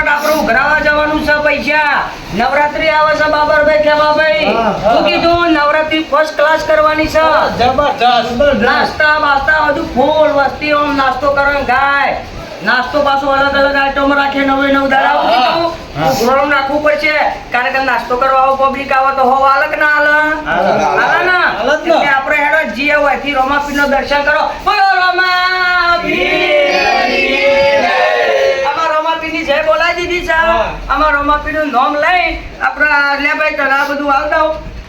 ફટાફટ આપણું ઘરાવા જવાનું છે પૈસા. નવરાત્રી આવે છે બાબરભાઈ કેવાભાઈ શું કીધું નવરાત્રી ફર્સ્ટ ક્લાસ કરવાની છે. જબરજસ્ત. નાસ્તા બાસ્તા બધું ફૂલ વસ્તી ઓમ નાસ્તો કરવાનો ગાય. નાસ્તો પાછો અલગ અલગ આઈટમ રાખે નવે નવ દાડા. કીધું નાખવું પડશે. કારણ કે નાસ્તો કરવા આવો પબ્લિક આવે તો હોવ અલગ ના અલગ. હાલે. ને? આપણે હેડો જીએ હોયથી રોમાપીરનું દર્શન કરો. બોલો રોમાપીર. બોલાવી દીધી છે. અમારા આમાં રોમાપીરનું નામ લઈ આપણા લે ભાઈ તને આ બધું આવતા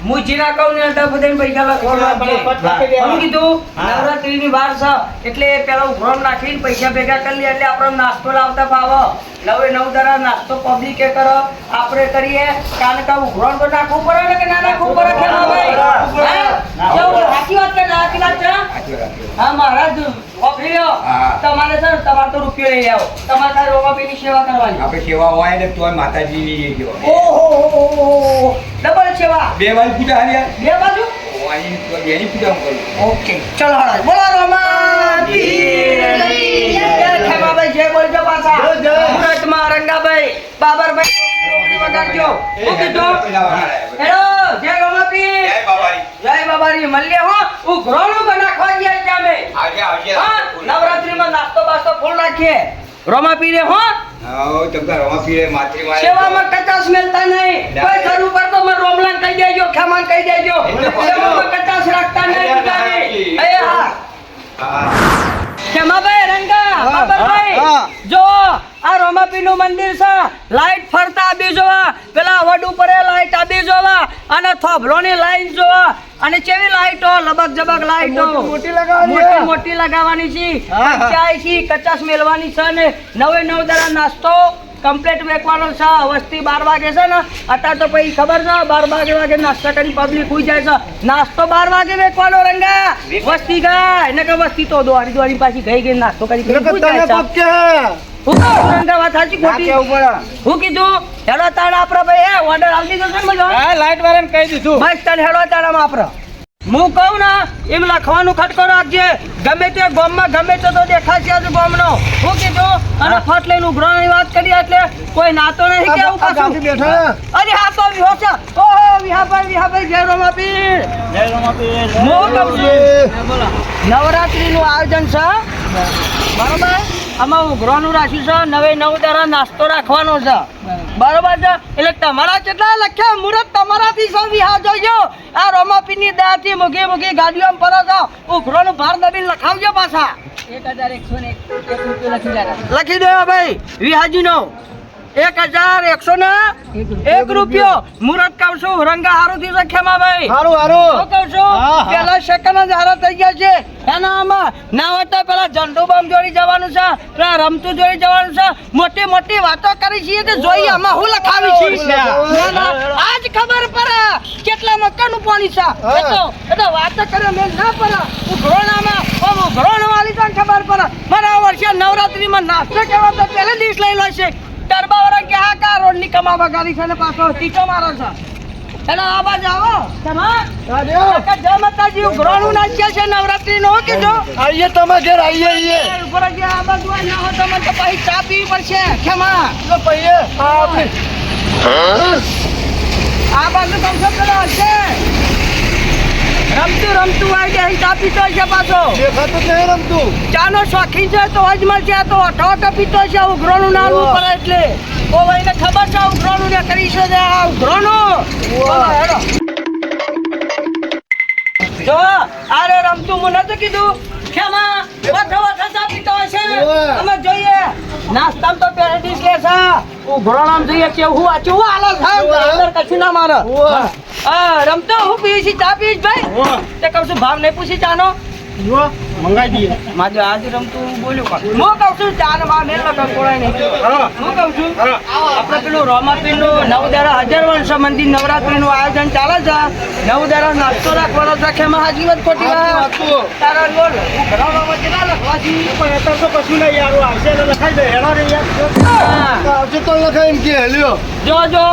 હું કહું ને અંદર બધાને પૈસા લખવાનું કીધું નવરાત્રીની વાર છે એટલે પેલા ઉઘરાણ નાખીને પૈસા ભેગા કરી લઈએ એટલે આપણે નાસ્તો લાવતા ફાવો. નવે નવ દરા નાસ્તો પબ્લિકે કરો. આપણે કરીએ. કારણ કે ઉઘરાણ તો નાખવું પડે ને કે ના નાખવું પડે? કે ના ભાઈ? સાચી વાત કે ના છે. હા મહારાજ. તમારે સર તમારે તો રૂપિયો લઈ આવો તમારે તારે પેલી સેવા કરવાની આપણે સેવા હોય ને તોય માતાજીની સેવા. ઓહો ડબલ સેવા બે બાજુ પૂજા હાલ્યા બે બાજુ પૂજા હું કરું ઓકે ચલો હળાય બોલો રોમાપીર જય ખેમાભાઈ જય બોલજો પાછા જય, જય. રંગાભાઈ બાબરભાઈ વગાડજો હું કીધું હેલો જય રોમાપીર જય બાબારી. જય બાબારી મલ્ય હો ઉઘરાણું બનાખવા ગયા છે અમે આવજે, આવજે. હા નવરાત્રીમાં નાસ્તો બાસ્તો રોમા પીરે હો? હા, તમતાર રમા પીરે માતૃ માએ. સેવામાં કચાશ મેલતા નહીં. કોઈ જરૂર પર તો મને રોમલાન કહી દેજો ખેમાન કહી દેજો. સેવામાં કચાશ રાખતા નહીં અરે, એ હા. હા. ખેમાભાઈ રંગા બાબરભાઈ. હા. જો આ રોમાપીરનું મંદિર છે. લાઈટ ફરતા આબી જોવા. પેલા વડ ઉપર લાઈટ આબી જોવા. અને થોભલોની લાઈન જોવા. અને કેવી લાઈટો? લબક જબક લાઈટો. મોટી લગાવવાની મોટી છે. મોટી લગાવવાની છે. કચાઈ છે કચાસ મેલવાની છે ને નવે નવ દરા નાસ્તો કમ્પ્લીટ વેચવાનો છે. વસ્તી બાર વાગે છે ને અત્યારે તો પછી ખબર છે બાર વાગે વાગે નાસ્તા કરી પબ્લિક હોઈ જાય છે. નાસ્તો બાર વાગે વેચવાનો રંગા. વસ્તી ગાય. એને કે વસ્તી તો દોરી દોરી પાછી ગઈ ગઈ નાસ્તો કરી કે હું કહું વાત સાચી ખોટી. હું કીધું હેડો તાણ આપડે ભાઈ એ ઓર્ડર આવતી છે ને બધો. હા, લાઈટ વાળાને કહી દીધું. બસ તને હેડો તારામ આપડે હું કહું ને એમ લખવાનું ખટકો રાખજે. ગમે તે ગામમાં ગમે તે તો દેખાશે જ ગામનો. હું કીધું અને ફટ લઈને ઉઘરાણી વાત કરી એટલે કોઈ નાતો નહીં પાછું અરે હા તો વિહો છે ઓહો વિહાભાઈ વિહાભાઈ જય રોમાપીર જય રમાપીર. હું કહું છું નવરાત્રીનું આયોજન છે બરોબર? આમાં ઉઘરાનું રાખ્યું છે નવે નવ દાડા નાસ્તો રાખવાનો છે. બરોબર. છે? એટલે તમારા કેટલા લખ્યા મુહૂર્ત તમારાથી સૌ વિહા જોઈજો આ રોમાપીની દયાથી મૂકી મૂકી ગાડીઓ પર છો. ઉઘરાનું ભાર દબીને લખાવજો પાછા. લખી દેવા ભાઈ. વિહાજી નો એક હજાર એકસો ને એક રૂપિયો. મુહૂર્ત કહું છું રંગા હારું થી સખ્યામાં ભાઈ હારું. હારું કહું છું હા, હા. પેલા સેકન્ડ જ હારા થઈ ગયા છે. એના આમાં ના હોય તો પેલા ઝંડુ બમ જોડી જવાનું છે પેલા રમતું જોડી જવાનું છે. મોટી મોટી વાતો કરી છીએ કે જોઈએ આમાં હું લખાવી છે ના, ના, આજ ખબર પડે કેટલા મકાન પાણી છે. હા. વાતો કરે મેં ના પડે. ઉઘરોણ વાળી ખબર પડે? મારા આ વર્ષે નવરાત્રીમાં નાસ્તો કહેવા તો પહેલે દિવસ લઈ લો છે ગરબા વાળા કે આ કા રોડની કમાવા ગાડી છે ને પાછો ટીકો મારો છે. એનો આવાજ આવો. તમાર? જય માતાજી ઉઘરાણું નાચ્ય છે નવરાત્રીનો કે જો? આઈએ તમે ઘેર આઈએ આઈએ. ઉપર જે આ બાજુ આ ના હો તમે તો પછી ચા પીવી પડશે. ખેમા. જો પૈયે આ આપણી આ બાજુ પેલો હશે રમતું રમતું આવી જાય ચા પીતો છે પાછો? દેખાતું નહીં રમતું. ચાનો શોખીન છે તો અજમલ છે તો. અઠવાટો અઠો પીતો છે ઉઘરોનું નામ ઉપર એટલે. ઓ ભાઈને ખબર છે ઉઘરોનું ને કરી છે આ ઉઘરોનું હેડો. જો આરે રમતું હું તો કીધું ખેમા વખો વખો ચા પીતો હશે. અમે જોઈએ. નાસ્તામાં તો પેરેડિસ લે છે. ઉઘરાણામાં જોઈએ કે હું આ ચુવા હાલે છે. અંદર કશું ના મારે આ રમતો હું પીસી ચા પીસ ભાઈ. તે કહું છું ભાવ નહીં પૂછી ચાનો. જો મંગાઈ દઈએ. મારે આજે રમતું બોલ્યું પણ હું કહું છું ચારમાં મેલ લગન કોળાય નહીં. હા. કહું છું આપણે પેલું રોમાપીરનું નવદારા હજાર વર્ષ મંદિર નવરાત્રીનું આયોજન ચાલે છે. નવદારા નાસ્તો રાખવાનો છે. એમાં હાજી વાત ખોટી વાત. તારા બોલ ઘરમાં કેટલા લખવાથી પણ અત્યારે તો કશું નહીં યાર આવશે એટલે લખાઈ દે. હેડા રે યાર. હા. આવશે તો લખાય એમ કે હેલ્યો. જો જો.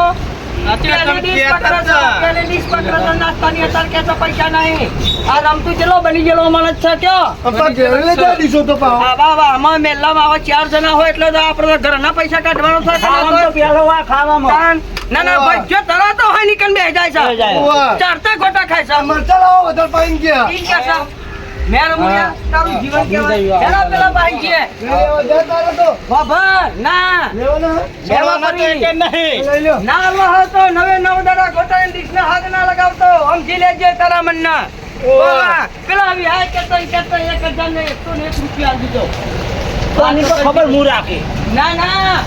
નાસ્તાની અત્યારે કહેશો પૈસા નહીં. આ રમતું ચેલો બની ગયેલો મને જ છે કયો પપ્પા ઘેર લઈ જા દીશો તો વાહ વાહ આમાં મેલ્લામાં આવા ચાર જણા હોય એટલે તો આપણે ઘરના પૈસા કાઢવાનો થાય ખાવામાં પેલો વા ખાવામાં. ના ના ભાઈ જો તરાતો હોય નીકળ બે જાય છે. ગોટા ખાય છે. મરચા લાવો વધારે પાઈન ગયા. ઈ કે છે મેં રમુયા તારું જીવન કેવાય પેલા પેલા ભાઈ છે. વધારે તારે તો. બાબર ના. લેવાના લેવા પડી. લઈ લ્યો. ના આલવા હોય તો નવે નવ દાડા ખોટા ડીશના હાથ ના લગાવતો. સમજી લેજે તારા મનના. પેલા આવી હાય કરતા એક હજાર ને એકસો ને એક રૂપિયા ખબર હું રાખી. ના ના.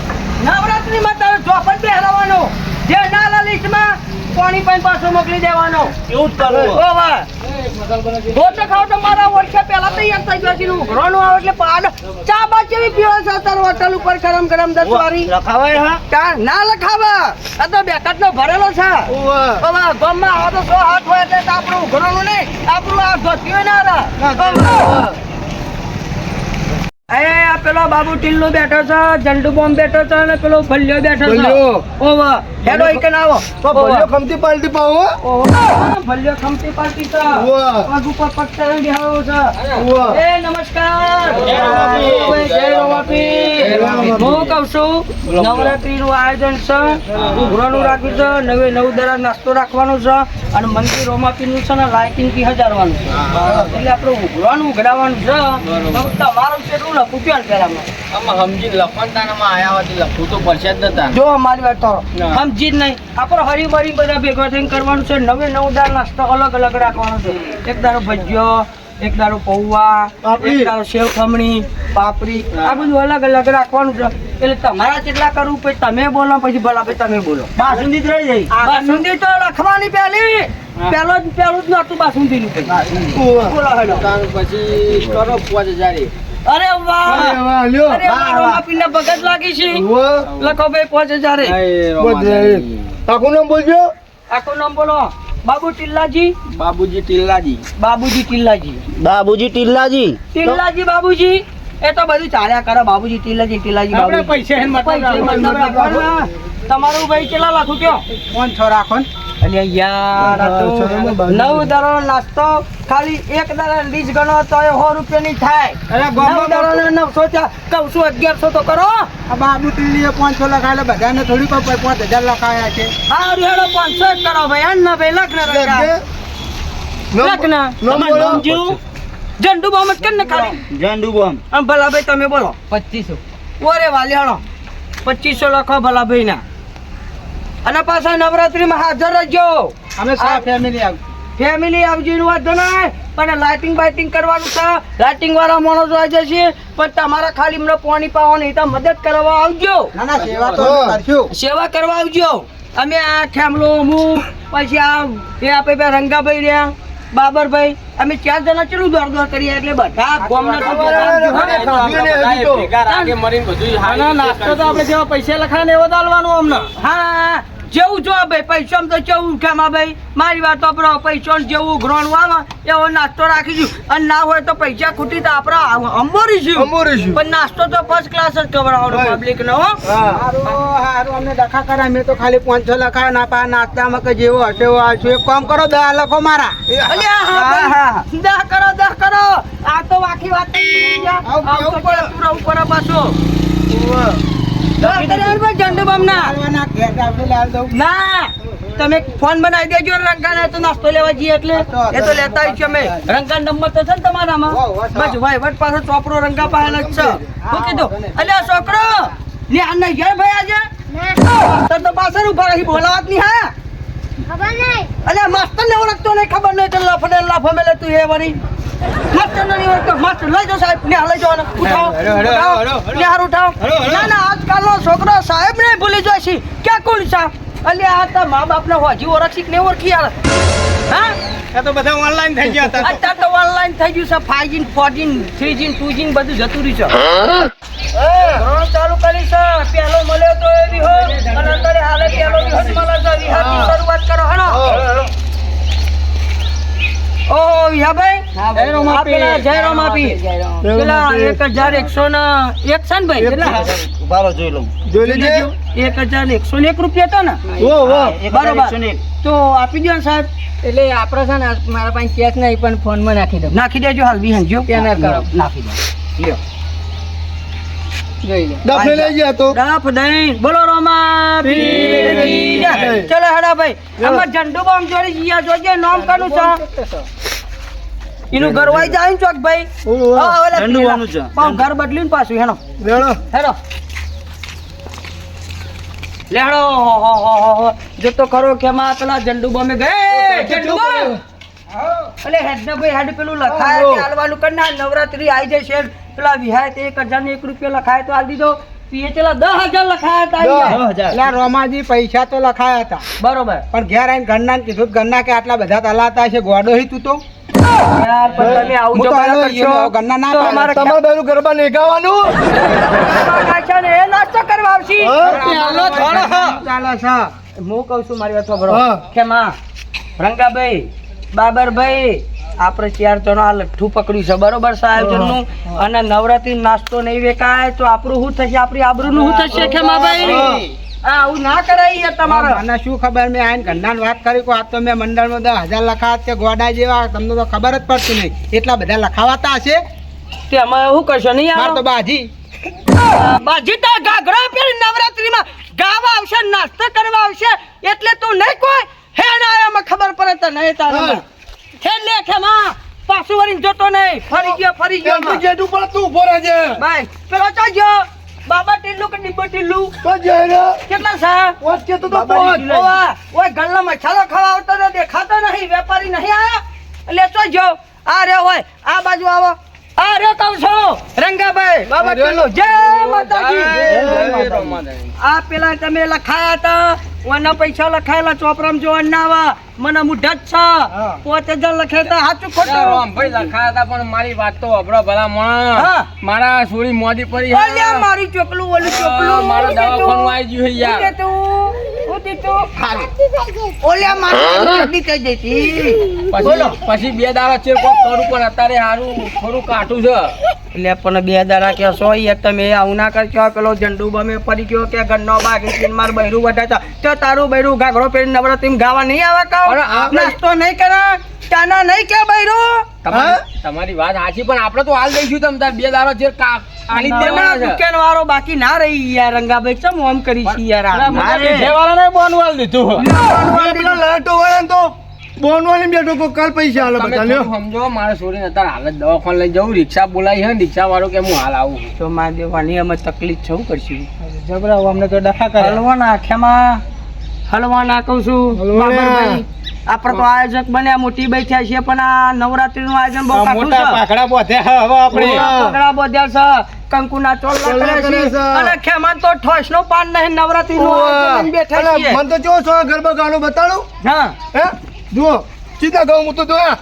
નવરાત્રીમાં તારે ચોપટ બેહરાવાનો. જે ના લિસ્ટમાં. પાણી પાણી પાછો મોકલી દેવાનો. એવું જ કરવું ગોટો ખાવ તો મારા વર્ષે પહેલા તૈયાર થઈ ગયો છે આવે એટલે પાડ. ચા બા કેવી પીવો છે તાર હોટલ ઉપર ગરમ ગરમ દસ લખાવાય હા? કા ના લખાવા. આ તો બેકટ નો ભરેલો છે. ઉવા. ઓવા ગામમાં આવો તો સો હાથ હોય એટલે આપણું ઘરનું નહીં આપણું આ ધોતી ના પેલો બાબુ ટીલ્લો બેઠો છે જંડુ બોમ્બ બેઠો છે અને પેલો ભલ્યો બેઠો છે. ઓવો હેડો એક આવો. તો ભલ્યો ખમતી પાલતી પાવ ઓવો ભલ્યો ખમતી પાલતી છે. પગ ઉપર પગ ચડાવી બેહાડો છે. એ નમસ્કાર. જય રમાપી. હું કહું છું નવરાત્રીનું આયોજન છે. ઉઘરાણું રાખ્યું છે. નવે નવ દરા નાસ્તો રાખવાનો છે અને મંદિર રોમાપીનું છે ને લાઇટિંગથી હજારવાનું છે. એટલે આપણે ઉઘરાણું ઉઘરાવાનું છે. તમારું કેટલું ને પેલામાં આમાં સમજી લખનતાનામાં આયા હોતી લખવું તો પડશે જ નતા. જો અમારી વાત તો સમજી જ નહીં. આપણે હરી બધા ભેગા થઈને કરવાનું છે. નવે નવ દાર નાસ્તો અલગ અલગ રાખવાનો છે. એક દારો ભજીયો એક દારો પૌવા એક દારો સેવ ખમણી પાપડી. આ બધું અલગ અલગ રાખવાનું છે. એટલે તમારા જેટલા કરવું પછી તમે બોલો પછી ભલા પછી તમે બોલો. બાસુંદી રહી જાય. બાસુંદી તો લખવાની પહેલી. પેલો જ પેલું જ નતું બાસુંદી. નું બોલો પછી કરો પાંચ હજાર. અરે વાહ! અરે વાહ, લ્યો. અરે વાહ રોમાપીને ભગત લાગી છે. લખો ભાઈ પાંચ હજાર. આખું નામ બોલજો. આખું નામ બોલો. બાબુ ટિલ્લાજી? બાબુજી ટિલ્લાજી. બાબુજી ટિલ્લાજી. બાબુજી ટિલ્લાજી. ટિલ્લાજી બાબુજી? એ તો બધું ચાલ્યા કરે બાબુજી ટિલ્લાજી ટિલ્લાજી આપણે પૈસા. તમારું ભાઈ કેટલા લાખું કયો પાંચ છ રાખો ને. અરે યાર નવ દરો નાસ્તો ખાલી એક દાડા લીજ ગણો તો એ સો રૂપિયાની થાય. અરે નવ દાડા નવસો ત્યાં કહું છું અગિયારસો તો કરો. આ બાબુ ટિલ્લીએ પાંચસો લખાયેલા બધાને થોડી પાસે પાંચ હજાર લખાયા છે. હા રેડો પાંચસો જ કરો ભાઈ. ના ભાઈ લગ્ન. લગ્ન. ઝંડુ બહમત કર ને ખાલી? ઝંડુ બોમ. આમ ભલા ભાઈ તમે બોલો. પચીસો. ઓરે વાલી હણો પચીસો લખો ભલા ભાઈ ના અને પાછા નવરાત્રીમાં હાજર રહેજો. અમે ફેમિલી આવ ફેમિલી આવજો એનું વાંધો ના પણ લાઇટિંગ બાઇટિંગ કરવાનું છે. લાઇટિંગ વાળા માણસો આવી જશે પણ તમારા ખાલી મને પાણી પાવાની તો મદદ કરવા આવજો. ના ના સેવા તો કરશું. સેવા કરવા આવજો. અમે આ ખેમલો હું પછી આ એ આપે બે રંગાભાઈ રહ્યા બાબરભાઈ. અમે ચાર જણા ચેલું દોડ દોડ કરીએ એટલે બધા ગામના નાસ્તો તો આપણે જેવા પૈસા લખાને એવો જ અમને. હા જેવું જો ભાઈ પૈસા તો જેવું ઉઠામાં ભાઈ? મારી વાત આપણો પૈસા જેવું ગ્રોણ આવે એવો નાસ્તો રાખીશું અને ના હોય તો પૈસા ખૂટી તો આપણે અંબોરીશું અંબોરીશું. પણ નાસ્તો તો ફર્સ્ટ ક્લાસ જ ખવડાવવાનો. પબ્લિક નો હો. હારું હારું અમને દખા કરા મેં તો ખાલી પાંચ છ લખા ના પા નાસ્તામાં કે જેવો હશે એવો હશે એક કામ કરો દહ લખો મારા. અલ્યા હા. હા, હા. ભાઈ. દહ કરો દહ કરો. આ તો વાકી વાત ઉપર પડે. પાછું. ના તમે ફોન બનાવી દેજો ને રંગાને તો નાસ્તો લેવા જઈએ એટલે. એ તો લેતા આવીશું અમે. રંગા નંબર તો છે ને તમારામાં. બસ ભાઈ વટ પાસે ચોપડો રંગા પાસે જ છે. શું કીધું અલ્યા છોકરો ને આને ઘેર ભાઈ આજે? તો તો પાછળ ઊભા રહી બોલાવત નહીં હા? ખબર નહીં. અલ્યા માસ્ટર ને ઓળખતો નહીં ખબર નહીં તો લફડે લફો મેલે તું એ વળી. ને ઓળખતો માસ્ટર લઈ જાઓ સાહેબ ને લઈ જાઓ ને ઉઠાવો ઉઠાવો. ને હારું ઉઠાવો. ના ના આજકાલનો છોકરો સાહેબ ને ભૂલી જાય છે. ક્યાં કોણ આ તો મા બાપ ને હોજી ઓળખી કે ઓળખી યાર? હા? એ તો બધા ઓનલાઈન થઈ ગયા હતા. અત્યારે તો ઓનલાઈન થઈ ગયું છે. Five G four G three G two G બધું જતું રહ્યું છે. ચાલુ કરી છે. પહેલો મળ્યો તો એ વિહો અને વિહાભાઈ જય રોમાપી. આ પેલા જય રોમાપી પેલા એક હજાર એકસો ને એક છે ને ભાઈ કેટલા ઉભારો જોઈ લઉં. જોઈ લેજે. એક હજાર એકસો ને એક રૂપિયા હતા ને? ઓ ઓ બરોબર. તો આપી દો સાહેબ. એટલે આપણે છે ને મારા પાસે કેશ નહીં પણ ફોનમાં નાખી દો નાખી દેજો હાલ વિહંજો સ્કેનર કરો. નાખી દો. લ્યો. જોઈ લઈ ગયા તો. બોલો રોમા પીરી જય. ચલો હડા ભાઈ. આમાં ઝંડુ બોમ જોડી જોઈએ જોજે નામ કાનું છે. એનું ઘર વાઈ જાય ચોક ભાઈ? પેલા. છે. પાછું ઘર બદલીને પાછું હેનો હેડો હેડો. લેડો હો હો હો હો હો. જો તો ખરો કે માં પેલા ઝંડુ બોમ્બે ગયે. ઝંડુ બોમ્બ અલે હેડ ને ભાઈ હેડ પેલું લખાય કે હાલવાનું કર ના નવરાત્રી આવી છે પેલા વિહાય તે એક હજાર ને એક રૂપિયા લખાય તો હાલ દીધો. પીએ ચલા દસ હજાર લખાયા તા આવી જાય. હજાર. એટલે રોમાજી પૈસા તો લખાયા હતા. બરોબર. પણ ઘેર આવીને ઘરના કીધું ઘરના કે આટલા બધા તલાતા છે ગોડો હી તું તો? યાર પણ તમે આવું હું જો તો કરશો. એ ના તો પાડે. અમારે તમારે બારું ગરબા નેગાવાનું? ને એ નાસ્તો કરવા આવશી. ચાલો થોડો ચાલે છે હું કહું છું મારી વાત સાંભળો. કે માં રંગાભાઈ બાબરભાઈ આપણે ચાર જણો આ લઠ્ઠું પકડ્યું છે બરોબર સાહેબ આયોજનનું? અને નવરાત્રી નાસ્તો નહીં વેકાય તો આપણું શું થશે? આપણી આબરૂનું શું થશે ખેમાભાઈ? આવું ના કરાય તમારે. મને શું ખબર? મેં આઈને ઘરના વાત કરી કે આ તો મેં મંડળમાં દસ હજાર લખાયા છે ગોડા જેવા તમને તો ખબર જ પડતી નહીં. એટલા બધા લખાવાતા હશે? તે અમે શું કરશો નહીં યાર તો બાજી. બાજીતા ઘાઘરા પહેરી નવરાત્રીમાં ગાવા આવશે નાસ્તો કરવા આવશે એટલે તું નહીં કોઈ? હે ના ખબર પડે તો નહીં તારે છેલ્લે ખેમા પાછું વળીને જોતો નહીં. ફરી ગયો ફરી ગયો માં. જેટ તું ઊભો રહેજે. ભાઈ પેલો ચો ગયો બાબા ટીલ્લુ કે ડિબ્બો ટીલ્લુ? તો જઈને કેટલા સા? વચ્ચે તો તો ટીલ્લુ. ઓવા, ઓય ગલ્લા છાલો ખાવા આવતો તો દેખાતો નહીં વેપારી નહીં આયા? એટલે તો જો આ રે હોય આ બાજુ આવો. આ રે કહું છો રંગાભાઈ બાબા ટીલ્લુ. જય માતાજી. આ પેલા તમે લખાયા હતા ઓના પૈસા લખાયેલા ચોપરામ જો અન્નાવા મને મુઢા જ છે. પોત હજાર લખાયા હતા સાચું ખોટું ભાઈ લખાયા હતા પણ મારી વાત તો અભરો ભલા મણ મારા સોરી મોદી પડી મારી ચોકલું ઓલું ચોકલું મારો? દવાખાનું આવી ગયું યાર. પછી બે દાડા કોક કરું પણ અત્યારે સારું થોડું કાઠું છે. એટલે પણ બે દાડા કે સો તમે આવું ના કરશો પેલો ઝંડુ બમે પડી ગયો કે ગન્નો બાગ ઈસીન માર બૈરું વધારતા. તો તારું બૈરું ઘાઘરો પહેરીને નવરાત્રી ગાવા નહીં આવે કાં? નાસ્તો નહીં કરે ચાના નહીં કે બૈરો? તમારી તમારી વાત સાચી પણ આપણે તો હાલ દઈશું તમ તાર બે દારો જે જ છે. દુકાન વાળો બાકી ના રહી યાર રંગાભાઈ ચમ ઓમ કરી છે યાર આ? મારા ને બોનવાલ દીધું. લાટો વાળા તો. બોન વાળી બેઠો કો કાલ પૈસા આલે બતા બધા લ્યો સમજો મારા છોરીને અત્યારે હાલ જ દવાખાને લઈ જવું રિક્ષા બોલાવી હે રિક્ષા વાળો કે હું હાલ આવું તો માં દેવાની અમે તકલીફ છે કરશું? જબરા અમને તો ડખા કરે હલવાના આખ્યામાં હલવાના કહું છું આપણે તો આયોજક બન્યા મોટી બેઠ્યા છીએ પણ આ નવરાત્રી નું આયોજન બહુ કાઠું મોટા છે. પાખડા બોધે હવે આપણે. પાકડા બોધ્યા છે કંકુના ચોલ કરે છે છે. અને ખેમાન તો ઠોસ નો પાન નહીં નવરાત્રી નું આયોજન બેઠા છીએ. મન તો જો છો ગરબા ગાનો બતાડો. હા. હે? જુઓ સીધા ગાઉં હું તો જો આ.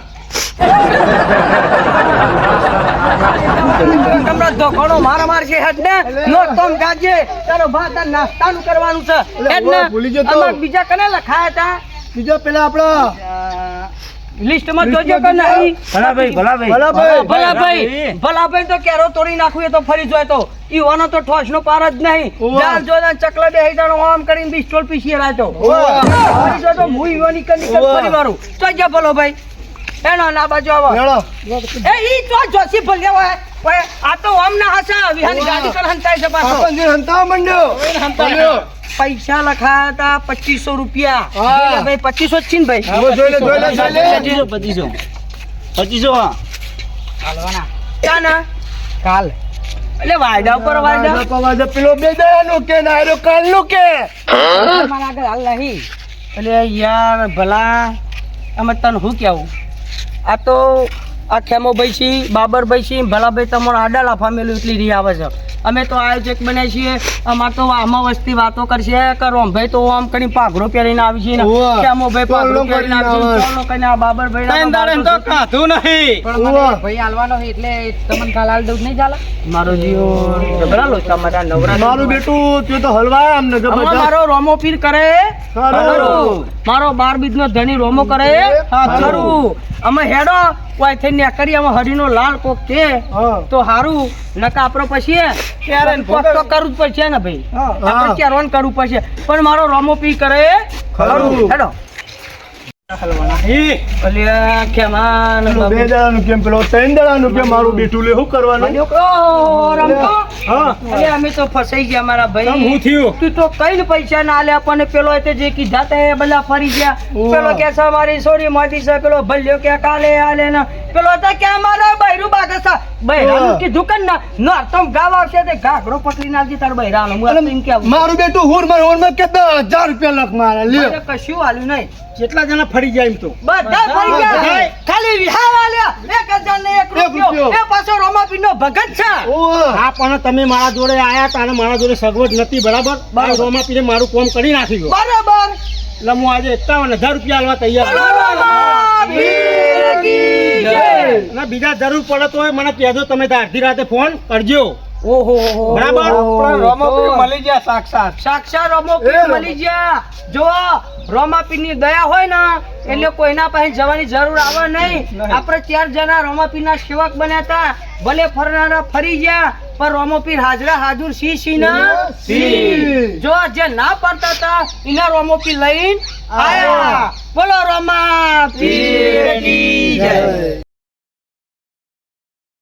તમને ધોકાણો માર માર છે હેડ ને. નો તમ ગાજે. તારો ભાત નાસ્તાનું કરવાનું છે. હેડ ને. ભૂલી જતો. બીજા કને લખાયા હતા? બીજા પેલા આપડા લિસ્ટમાં જોજો કે નહીં? ભલાભાઈ ભલાભાઈ. ભલાભાઈ. ભલાભાઈ. ભલાભાઈ. તો કેરો તોડી નાખવું એ તો ફરી જોય તો. ઈવાનો તો ઠોસ પાર જ નહીં. ઓવા. જો ચકલા બે હેઠળ આમ કરીને પિસ્તોલ પીસી રાતો. ફરી જો તો હું ઈવાની કની કન ફરી મારું. તો જા ભલો ભાઈ. એનો ના બાજુ આવો. હેળો. એ ઈ તો જોશી ભલ્યા હોય. ઓય, આ તો આમ ના હસા વિહાની. ગાડી કર હંતાય છે પાછો. માંડ્યો. પૈસા લખાયા હતા પચીસો રૂપિયા. હા. ભાઈ પચીસો જ છે ને ભાઈ? જુઓ, જોઈ લે, જોઈ લે, જોઈ લે. પચીસો પચીસો. પચીસો હા. કાના કાલ. એટલે વાયદા ઉપર વાયદા પવાજે પેલો બે દાડાનો કે નાયરો કાલનો કે મારા આગળ હાલ નહીં. એટલે યાર ભલા અમે તને શું કહેવું? આ તો આ ખેમોભાઈ છે બાબરભાઈ ભલા ભાઈ તમારો આડા લાફા મેલું એટલી રી આવે છે. અમે તો આયોજક બને છીએ. અમાર તો આમાં વસ્તી વાતો કરશે. કરો ભાઈ તો આમ કરી પાઘરો પહેરીને આવી છે ને. ભાઈ પાઘરો પહેરીને આવી છે કરીને આ બાબરભાઈ ના ખાધું નહીં. ભાઈ હાલવાનો એટલે તમને કાલ હાલ દઉં નહીં ચાલે મારો જીવો ઝઘડા લો તમારા નવરા મારું બેટું તું તો હલવા આમ ને જબરજસ્ત. મારો રોમો પીર કરે. સારું. મારો બાર બીજ નો ધણી રોમો કરે. સારું. ખરું. અમે હેડો. કોઈ થઈ ને કરી અમે હરીનો લાલ કોક કે તો હારું. નકા આપણો પછી તો કરવું જ પડશે ને ભાઈ. આપણે ક્યારોન કરવું પડશે? પણ મારો રોમો પી કરે. ખરું. હેડો. અલ્યા ખેમાન બે દાડાનું કેમ? પેલો ત્રણ દાડાનું કેમ મારું બેઠું લે શું કરવાનું? ઓહો, રમતો? હા. અલ્યા અમે તો ફસાઈ ગયા મારા ભાઈ. હું થયું? તો કઈ ને પૈસા ના આલ્યા આપણને પેલો જે કીધા તે બધા ફરી ગયા. પેલો કે મારી સોરી માંથી છે. પેલો ભલ્યો કે કાલે આલે ને. પેલો તો ક્યાં મારા બૈરાનું કીધું કે ના ના તમ ગાવ આવશે તે ઘાઘરો પકડી નાખજે તાર બૈરાનો હું એમ કેવું મારું બેટું હુર માર હુરમાં કે દસ રૂપિયા લખ મારે લે કશું આલ્યું નહીં. કેટલા જણા ફરી જાય એમ તો? બધા ફરી ગયા. ખાલી વિહાર આલ્યા. એક હજાર ને એક રૂપિયો. એ પાછો ભગત છે. હા પણ તમે મારા જોડે આયા અને મારા જોડે સગવડ નથી બરાબર? બરાબર. રોમા પીરે મારું કામ કરી નાખ્યું. બરાબર. એટલે હું આજે એકાવન હજાર રૂપિયા આલવા તૈયાર છું. રોમાપીર કી જય. અને બીજા જરૂર પડે તો મને કહેજો તમે અડધી રાતે ફોન કરજો ઓહો બરાબર? રોમાપીર મળી ગયા સાક્ષાત. સાક્ષાત રોમાપીર મળી ગયા. જો રોમાપીર દયા હોય ને એટલે કોઈના પાસે જવાની જરૂર આવે નહીં. આપણે ચાર જણા રોમાપીર ના સેવક બન્યા હતા. ભલે ફરનારા ફરી ગયા પણ રોમોપીર હાજરા હાજર સી સી ના? સી. જો જે ના પડતા હતા એના રોમોપી લઈને આયા. બોલો રોમાપીર કી જય.